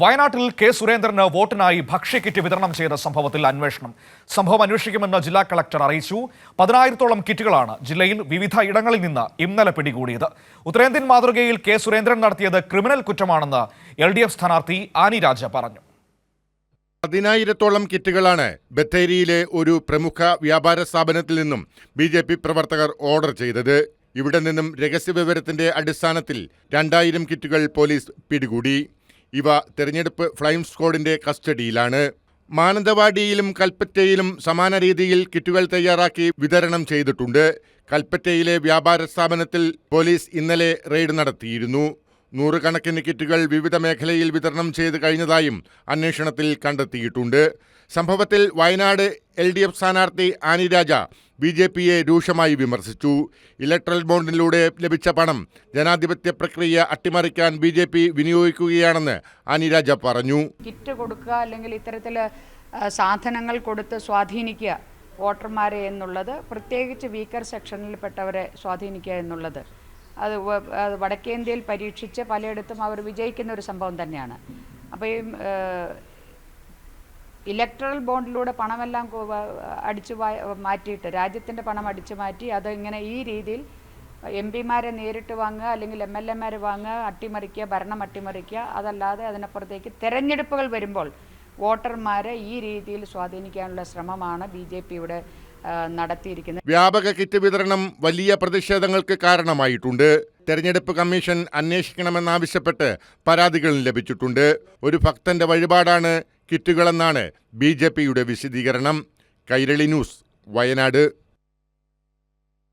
വയനാട്ടിൽ കെ. സുരേന്ദ്രന് വോട്ടിനായി ഭക്ഷ്യക്കിറ്റ് വിതരണം ചെയ്ത സംഭവത്തിൽ അന്വേഷണം. സംഭവം അന്വേഷിക്കുമെന്ന് ജില്ലാ കളക്ടർ അറിയിച്ചു. പതിനായിരത്തോളം കിറ്റുകളാണ് ജില്ലയിൽ വിവിധ ഇടങ്ങളിൽ നിന്ന് ഇന്നലെ പിടികൂടിയത്. ഉത്തരേന്ത്യൻ മാതൃകയിൽ കെ. സുരേന്ദ്രൻ നടത്തിയത് ക്രിമിനൽ കുറ്റമാണെന്ന് എൽ ഡി എഫ് സ്ഥാനാർത്ഥി ആനി രാജ പറഞ്ഞു. പതിനായിരത്തോളം കിറ്റുകളാണ് ബത്തേരിയിലെ ഒരു പ്രമുഖ വ്യാപാര സ്ഥാപനത്തിൽ നിന്നും ബി ജെ പി പ്രവർത്തകർ ഓർഡർ ചെയ്തത്. ഇവിടെ നിന്നും രഹസ്യവിവരത്തിന്റെ അടിസ്ഥാനത്തിൽ രണ്ടായിരം കിറ്റുകൾ പോലീസ് പിടികൂടി. ഇവ തെരഞ്ഞെടുപ്പ് ഫ്ലൈം സ്ക്വാഡിന്റെ കസ്റ്റഡിയിലാണ്. മാനന്തവാടിയിലും കൽപ്പറ്റയിലും സമാന രീതിയിൽ കിറ്റുകൾ തയ്യാറാക്കി വിതരണം ചെയ്തിട്ടുണ്ട്. കൽപ്പറ്റയിലെ വ്യാപാര സ്ഥാപനത്തിൽ പോലീസ് ഇന്നലെ റെയ്ഡ് നടത്തിയിരുന്നു. നൂറുകണക്കിന് കിറ്റുകൾ വിവിധ മേഖലയിൽ വിതരണം ചെയ്ത് കഴിഞ്ഞതായും അന്വേഷണത്തിൽ കണ്ടെത്തിയിട്ടുണ്ട്. സംഭവത്തിൽ വയനാട് എൽ ഡി എഫ് സ്ഥാനാർത്ഥി ആനി രാജ ബി ജെ പിയെ രൂക്ഷമായി വിമർശിച്ചു. ഇലക്ട്രൽ ബോണ്ടിലൂടെ ലഭിച്ച പണം ജനാധിപത്യ പ്രക്രിയ അട്ടിമറിക്കാൻ ബി ജെ പി വിനിയോഗിക്കുകയാണെന്ന് ആനി രാജ പറഞ്ഞു. കിറ്റ് കൊടുക്കുക അല്ലെങ്കിൽ ഇത്തരത്തിൽ സാധനങ്ങൾ കൊടുത്ത് സ്വാധീനിക്കുക വോട്ടർമാരെ എന്നുള്ളത് പ്രത്യേകിച്ച് വീക്കർ സെക്ഷനിൽപ്പെട്ടവരെ സ്വാധീനിക്കുക എന്നുള്ളത്. അത് വടക്കേന്ത്യയിൽ പരീക്ഷിച്ച് പലയിടത്തും അവർ വിജയിക്കുന്ന ഒരു സംഭവം തന്നെയാണ്. അപ്പോൾ ഈ ഇലക്ട്രൽ ബോണ്ടിലൂടെ പണമെല്ലാം അടിച്ചു മാറ്റിയിട്ട് രാജ്യത്തിന്റെ പണം അടിച്ചു മാറ്റി അത് ഇങ്ങനെ ഈ രീതിയിൽ എം പിമാരെ നേരിട്ട് വാങ്ങുക അല്ലെങ്കിൽ എം എൽ എമാരെ വാങ്ങുക അട്ടിമറിക്കുക ഭരണം അട്ടിമറിക്കുക അതല്ലാതെ അതിനപ്പുറത്തേക്ക് തെരഞ്ഞെടുപ്പുകൾ വരുമ്പോൾ വോട്ടർമാരെ ഈ രീതിയിൽ സ്വാധീനിക്കാനുള്ള ശ്രമമാണ് ബി ജെ പിയുടെ നടത്തിയിരിക്കുന്നത്. വ്യാപക കിറ്റ് വിതരണം വലിയ പ്രതിഷേധങ്ങൾക്ക് കാരണമായിട്ടുണ്ട്. തെരഞ്ഞെടുപ്പ് കമ്മീഷൻ അന്വേഷിക്കണമെന്നാവശ്യപ്പെട്ട് പരാതികൾ ലഭിച്ചിട്ടുണ്ട്. ഒരു ഭക്തന്റെ വഴിപാടാണ് കിറ്റുകളെന്നാണ് ബി ജെ പിയുടെ വിശദീകരണം. കൈരളി ന്യൂസ് വയനാട്.